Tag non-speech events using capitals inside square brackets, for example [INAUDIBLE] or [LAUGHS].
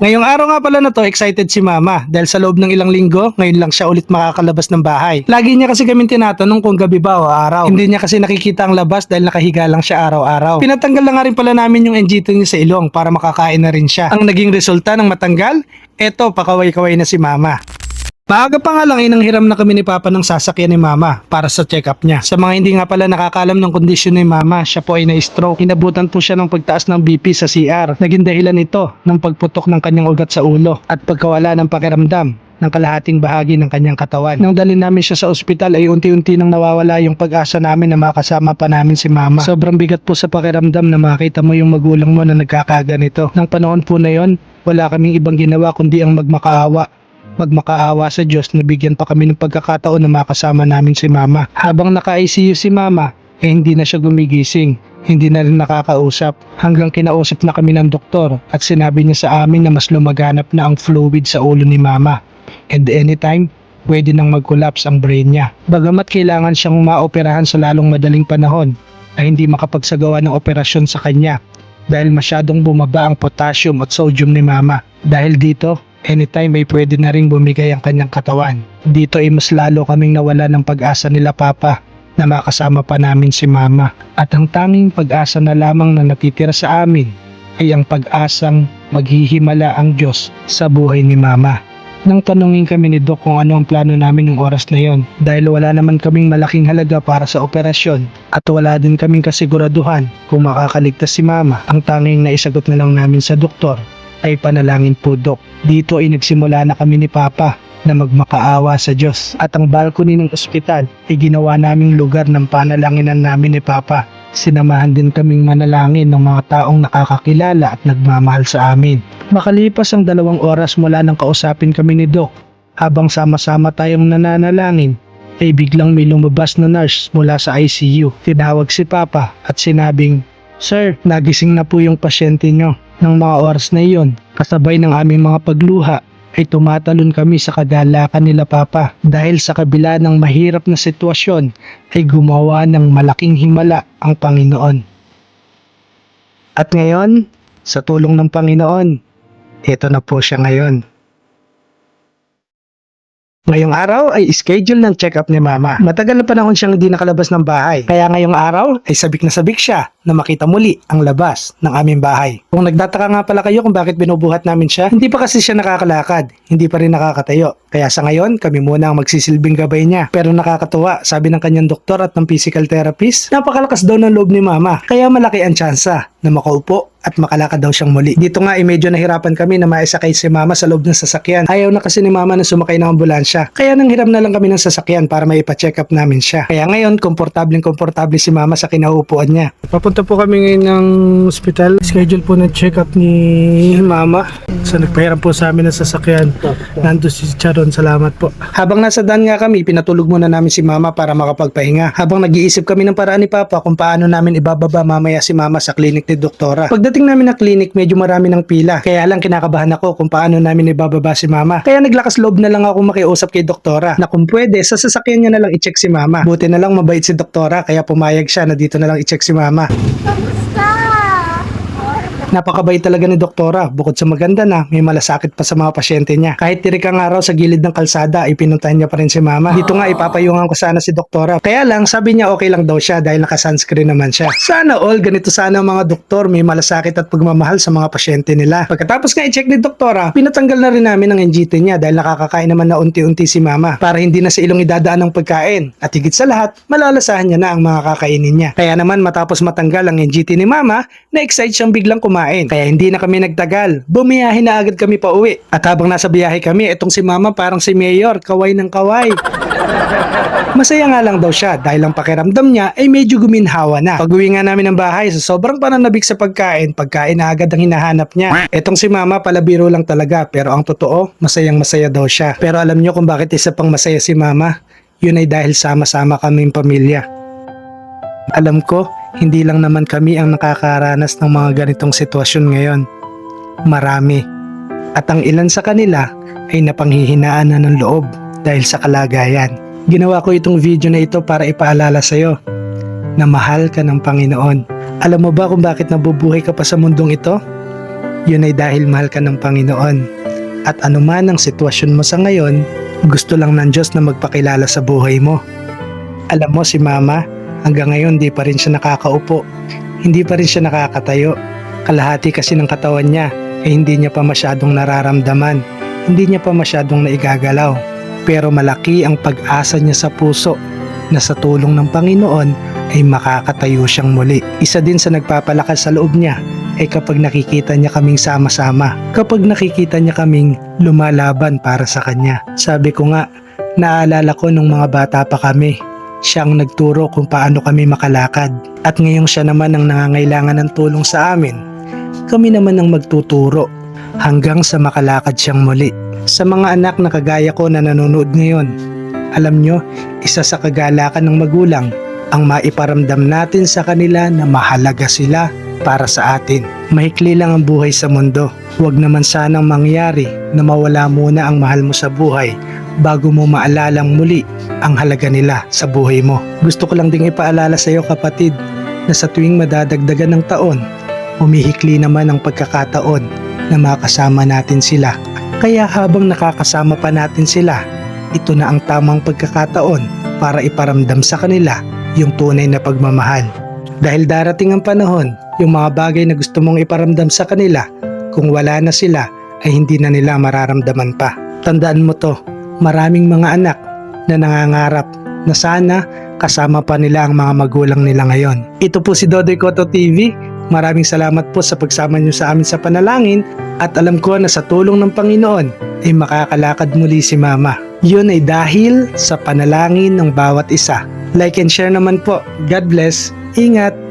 Ngayong araw nga pala na to, excited si mama dahil sa loob ng ilang linggo, ngayon lang siya ulit makakalabas ng bahay. Lagi niya kasi kami tinatanong kung gabi ba o araw. Hindi niya kasi nakikita ang labas dahil nakahiga lang siya araw-araw. Pinatanggal lang nga rin pala namin yung NG2 niya sa ilong para makakain na rin siya. Ang naging resulta ng matanggal, eto pakaway-kaway na si mama. Maaga pa nga lang inang hiram na kami ni Papa ng sasakyan ni Mama para sa check-up niya. Sa mga hindi nga pala nakakalam ng kondisyon ni Mama, siya po ay na-stroke. Inabutan po siya ng pagtaas ng BP sa CR. Naging dahilan ito ng pagputok ng kanyang ugat sa ulo at pagkawala ng pakiramdam ng kalahating bahagi ng kanyang katawan. Nang dalhin namin siya sa ospital ay unti-unti nang nawawala yung pag-asa namin na makasama pa namin si mama. Sobrang bigat po sa pakiramdam na makita mo yung magulang mo na nagkakaganito. Nang panahon po na yon, wala kaming ibang ginawa kundi ang magmakaawa magmakaawa sa Diyos na bigyan pa kami ng pagkakataon na makasama namin si Mama. Habang naka-ICU si Mama, eh hindi na siya gumigising, hindi na rin nakakausap. Hanggang kinausap na kami ng doktor at sinabi niya sa amin na mas lumaganap na ang fluid sa ulo ni Mama. And anytime, pwede nang mag-collapse ang brain niya. Bagamat kailangan siyang maoperahan sa lalong madaling panahon, ay hindi makapagsagawa ng operasyon sa kanya dahil masyadong bumaba ang potassium at sodium ni Mama. Dahil dito, anytime may pwede na ring bumigay ang kanyang katawan. Dito ay mas lalo kaming nawala ng pag-asa nila Papa na makasama pa namin si Mama. At ang tanging pag-asa na lamang na natitira sa amin ay ang pag-asang maghihimala ang Diyos sa buhay ni Mama. Nang tanungin kami ni Doc kung ano ang plano namin ng oras na yon dahil wala naman kaming malaking halaga para sa operasyon at wala din kaming kasiguraduhan kung makakaligtas si Mama. Ang tanging naisagot na lang namin sa doktor ay panalangin po Dok. Dito ay nagsimula na kami ni Papa na magmakaawa sa Diyos at ang balcony ng ospital ay ginawa naming lugar ng panalanginan namin ni Papa. Sinamahan din kaming manalangin ng mga taong nakakakilala at nagmamahal sa amin. Makalipas ang dalawang oras mula nang kausapin kami ni Doc, habang sama-sama tayong nananalangin, ay biglang may lumabas na nurse mula sa ICU. Tinawag si Papa at sinabing, Sir, nagising na po yung pasyente nyo. Nang mga oras na iyon, kasabay ng aming mga pagluha, ay tumatalon kami sa kagalakan nila Papa dahil sa kabila ng mahirap na sitwasyon ay gumawa ng malaking himala ang Panginoon. At ngayon, sa tulong ng Panginoon, ito na po siya ngayon. Ngayong araw ay schedule ng check-up ni Mama. Matagal na panahon siyang hindi nakalabas ng bahay. Kaya ngayong araw ay sabik na sabik siya na makita muli ang labas ng aming bahay. Kung nagtataka nga pala kayo kung bakit binubuhat namin siya, hindi pa kasi siya nakakalakad, hindi pa rin nakakatayo. Kaya sa ngayon, kami muna ang magsisilbing gabay niya. Pero nakakatuwa, sabi ng kanyang doktor at ng physical therapist, napakalakas daw ng loob ni Mama. Kaya malaki ang tsansa na makaupo at makalakad daw siyang muli. Dito nga ay medyo nahirapan kami na maisakay si mama sa loob ng sasakyan. Ayaw na kasi ni mama na sumakay ng ambulansya. Kaya nang hiram na lang kami ng sasakyan para maipa-check up namin siya. Kaya ngayon, komportableng komportable si mama sa kinauupuan niya. Papunta po kami ngayon ng hospital. Schedule po ng check up ni mama. So nagpahiram po sa amin ng sasakyan. Nando si Charon, salamat po. Habang nasa daan nga kami, pinatulog muna namin si mama para makapagpahinga. Habang nag-iisip kami ng paraan ni papa kung paano namin ibababa mamaya si mama sa klinik ni doktora. Pagdating namin ng klinik, medyo marami ng pila. Kaya lang kinakabahan ako kung paano namin ibababa si mama. Kaya naglakas loob na lang ako makiusap kay doktora na kung pwede, sa sasakyan niya na lang i-check si mama. Buti na lang mabait si doktora kaya pumayag siya na dito na lang i-check si mama. Napakabait talaga ni doktora. Bukod sa maganda na, may malasakit pa sa mga pasyente niya. Kahit tirik ang araw sa gilid ng kalsada, ay pinuntahan niya pa rin si mama. Dito nga ipapayungan ko sana si doktora. Kaya lang, sabi niya okay lang daw siya dahil naka-sunscreen naman siya. Sana all, ganito sana ang mga doktor, may malasakit at pagmamahal sa mga pasyente nila. Pagkatapos nga i-check ni doktora, pinatanggal na rin namin ang NGT niya dahil nakakakain naman na unti-unti si mama para hindi na sa ilong idadaan ng pagkain. At higit sa lahat, malalasahan niya na ang mga kakainin niya. Kaya naman matapos matanggal ang NGT ni mama, na-excite siyang biglang kumain. Kaya hindi na kami nagtagal. Bumiyahe na agad kami pa uwi. At habang nasa biyahe kami, itong si mama parang si Mayor, kaway ng kaway. [LAUGHS] Masaya nga lang daw siya dahil ang pakiramdam niya ay medyo guminhawa na. Pag uwi nga namin ng bahay sa sobrang pananabik sa pagkain, pagkain na agad ang hinahanap niya. Etong si mama palabiro lang talaga pero ang totoo, masayang masaya daw siya. Pero alam niyo kung bakit isa pang masaya si mama? Yun ay dahil sama-sama kaming pamilya. Alam ko, hindi lang naman kami ang nakakaranas ng mga ganitong sitwasyon ngayon. Marami. At ang ilan sa kanila ay napanghihinaan na ng loob dahil sa kalagayan. Ginawa ko itong video na ito para ipaalala sa iyo na mahal ka ng Panginoon. Alam mo ba kung bakit nabubuhay ka pa sa mundong ito? Yun ay dahil mahal ka ng Panginoon. At anuman ang sitwasyon mo sa ngayon, gusto lang ng Diyos na magpakilala sa buhay mo. Alam mo si Mama, hanggang ngayon di pa rin siya nakakaupo. Hindi pa rin siya nakakatayo. Kalahati kasi ng katawan niya ay hindi niya pa masyadong nararamdaman. Hindi niya pa masyadong naigagalaw. Pero malaki ang pag-asa niya sa puso na sa tulong ng Panginoon ay makakatayo siyang muli. Isa din sa nagpapalakas sa loob niya ay kapag nakikita niya kaming sama-sama. Kapag nakikita niya kaming lumalaban para sa kanya. Sabi ko nga, naalala ko nung mga bata pa kami. Siyang nagturo kung paano kami makalakad. At ngayong siya naman ang nangangailangan ng tulong sa amin. Kami naman ang magtuturo hanggang sa makalakad siyang muli. Sa mga anak na kagaya ko na nanonood ngayon, alam nyo, isa sa kagalakan ng magulang ang maiparamdam natin sa kanila na mahalaga sila para sa atin. Mahikli lang ang buhay sa mundo. Huwag naman sanang mangyari na mawala muna ang mahal mo sa buhay bago mo maalalang muli ang halaga nila sa buhay mo. Gusto ko lang ding ipaalala sa iyo kapatid na sa tuwing madadagdagan ng taon, umihikli naman ang pagkakataon na makasama natin sila. Kaya habang nakakasama pa natin sila, ito na ang tamang pagkakataon para iparamdam sa kanila yung tunay na pagmamahal. Dahil darating ang panahon, yung mga bagay na gusto mong iparamdam sa kanila, kung wala na sila, ay hindi na nila mararamdaman pa. Tandaan mo to, maraming mga anak na nangangarap na sana kasama pa nila ang mga magulang nila ngayon. Ito po si Dodoy Koto TV. Maraming salamat po sa pagsama niyo sa amin sa panalangin at alam ko na sa tulong ng Panginoon ay makakalakad muli si Mama. Yun ay dahil sa panalangin ng bawat isa. Like and share naman po. God bless. Ingat!